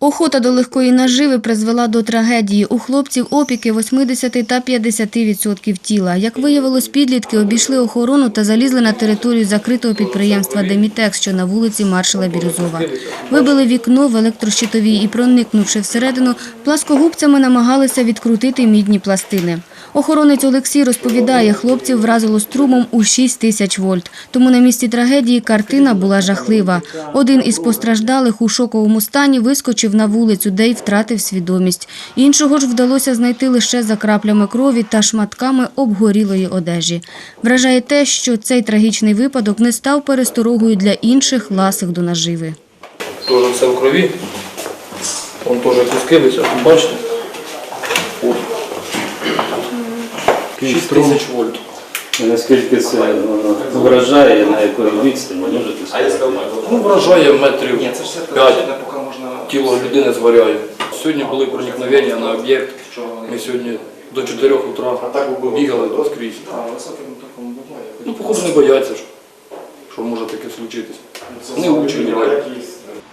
Охота до легкої наживи призвела до трагедії. У хлопців опіки 80 та 50 відсотків тіла. Як виявилось, підлітки обійшли охорону та залізли на територію закритого підприємства «Демітекс», що на вулиці Маршала Бірюзова. Вибили вікно в електрощитовій і, проникнувши всередину, пласкогубцями намагалися відкрутити мідні пластини. Охоронець Олексій розповідає, хлопців вразило струмом у 6 тисяч вольт. Тому на місці трагедії картина була жахлива. Один із постраждалих у шоковому стані вискочив на вулицю, де й втратив свідомість. Іншого ж вдалося знайти лише за краплями крові та шматками обгорілої одежі. Вражає те, що цей трагічний випадок не став пересторогою для інших ласих до наживи. Теж все в крові. Вон теж куски висять, бачите? 6 тисяч вольт. Наскільки це вражає, на якої відстані, можете сказати? Ну, вражає метрів 5. Тіло людини згоряє. Сьогодні були проникновення на об'єкт. Ми сьогодні до 4 утра бігали скрізь. Ну, походу, не бояться, що, що може таке случитись. Не учені.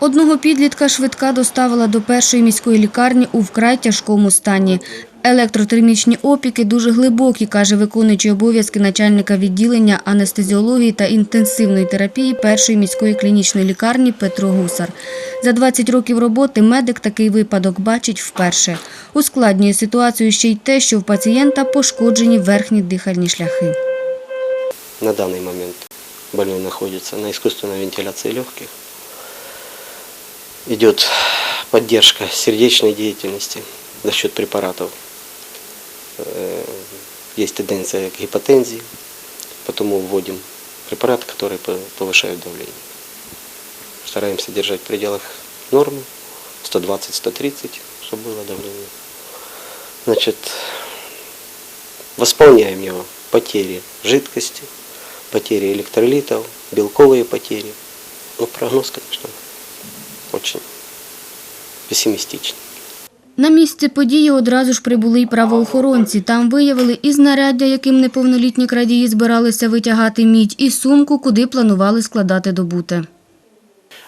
Одного підлітка швидка доставила до першої міської лікарні у вкрай тяжкому стані. Електротермічні опіки дуже глибокі, каже виконуючий обов'язки начальника відділення анестезіології та інтенсивної терапії першої міської клінічної лікарні Петро Гусар. За 20 років роботи медик такий випадок бачить вперше. Ускладнює ситуацію ще й те, що в пацієнта пошкоджені верхні дихальні шляхи. На данный момент больной находится на искусственной вентиляции легких. Идет поддержка сердечной деятельности за счет препаратов. Э, Есть тенденция к гипотензии, потому вводим препараты, которые по- повышают давление. Стараемся держать в пределах нормы 120-130, чтобы было давление. Значит, восполняем его потери жидкости, потери электролитов, белковые потери. Ну, прогноз, конечно, очень пессимистичный. На місце події одразу ж прибули й правоохоронці. Там виявили і знаряддя, яким неповнолітні крадії збиралися витягати мідь, і сумку, куди планували складати добуте.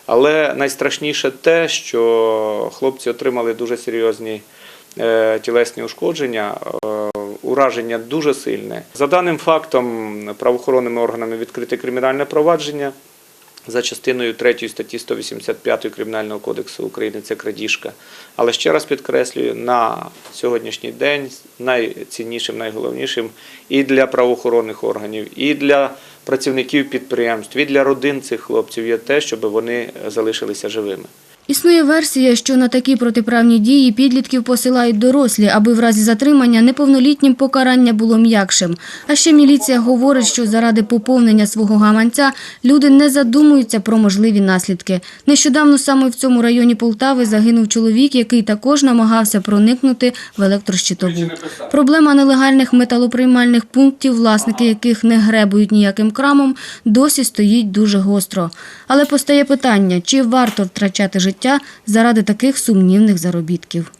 Але найстрашніше те, що хлопці отримали дуже серйозні е, тілесні ушкодження, е, ураження дуже сильне. За даним фактом, правоохоронними органами відкрите кримінальне провадження за частиною 3 статті 185 Кримінального кодексу України це крадіжка. Але ще раз підкреслюю, на сьогоднішній день найціннішим, найголовнішим і для правоохоронних органів, і для працівників підприємств, і для родин цих хлопців є те, щоб вони залишилися живими. Існує версія, що на такі протиправні дії підлітків посилають дорослі, аби в разі затримання неповнолітнім покарання було м'якшим. А ще міліція говорить, що заради поповнення свого гаманця люди не задумуються про можливі наслідки. Нещодавно саме в цьому районі Полтави загинув чоловік, який також намагався проникнути в електрощитову. Проблема нелегальних металоприймальних пунктів, власники яких не гребують ніяким крамом, досі стоїть дуже гостро. Але постає питання, чи варто втрачати життя заради таких сумнівних заробітків.